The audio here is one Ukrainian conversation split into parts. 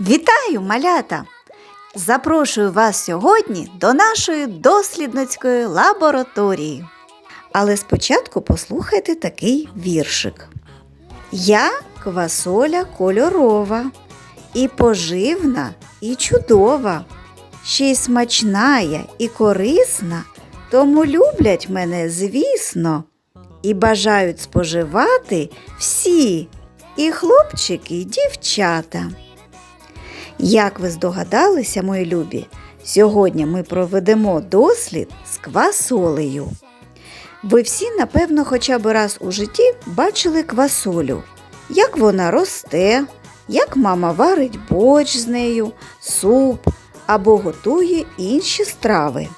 Вітаю, малята! Запрошую вас сьогодні до нашої дослідницької лабораторії. Але спочатку послухайте такий віршик. Я квасоля кольорова, і поживна, і чудова, ще й смачна я і корисна, тому люблять мене, звісно, і бажають споживати всі, і хлопчики, і дівчата. Як ви здогадалися, мої любі, сьогодні ми проведемо дослід з квасолею. Ви всі, напевно, хоча б раз у житті бачили квасолю, як вона росте, як мама варить борщ з нею, суп або готує інші страви.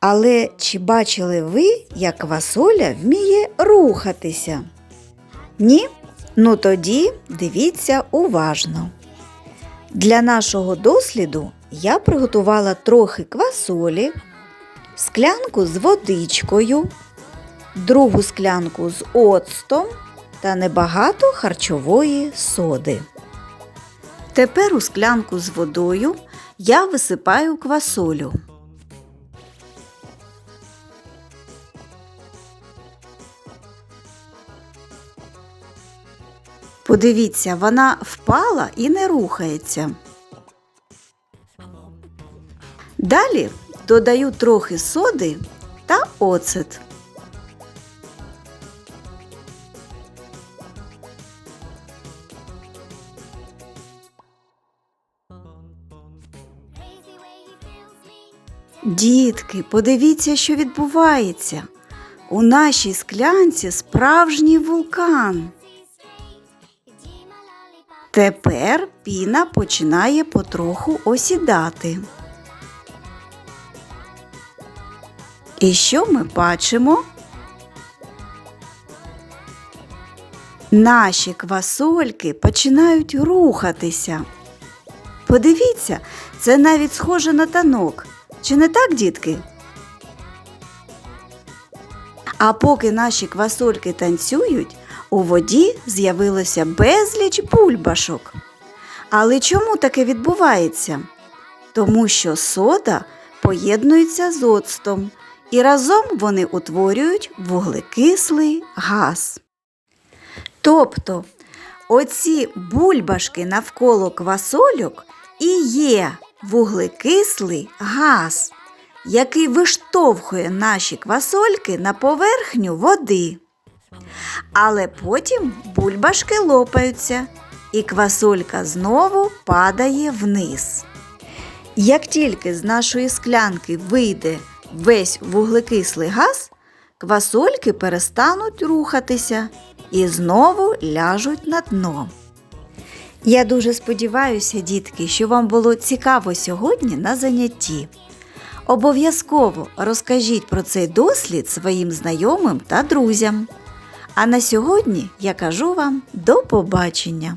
Але чи бачили ви, як квасоля вміє рухатися? Ні? Ну тоді дивіться уважно. Для нашого досліду я приготувала трохи квасолі, склянку з водичкою, другу склянку з оцтом та небагато харчової соди. Тепер у склянку з водою я висипаю квасолю. Подивіться, вона впала і не рухається. Далі додаю трохи соди та оцет. Дітки, подивіться, що відбувається. У нашій склянці справжній вулкан. Тепер піна починає потроху осідати. І що ми бачимо? Наші квасольки починають рухатися. Подивіться, це навіть схоже на танок. Чи не так, дітки? А поки наші квасольки танцюють, у воді з'явилося безліч бульбашок. Але чому таке відбувається? Тому що сода поєднується з оцтом, і разом вони утворюють вуглекислий газ. Тобто оці бульбашки навколо квасольок і є вуглекислий газ, який виштовхує наші квасольки на поверхню води. Але потім бульбашки лопаються, і квасолька знову падає вниз. Як тільки з нашої склянки вийде весь вуглекислий газ, квасольки перестануть рухатися і знову ляжуть на дно. Я дуже сподіваюся, дітки, що вам було цікаво сьогодні на занятті. Обов'язково розкажіть про цей дослід своїм знайомим та друзям. А на сьогодні я кажу вам до побачення!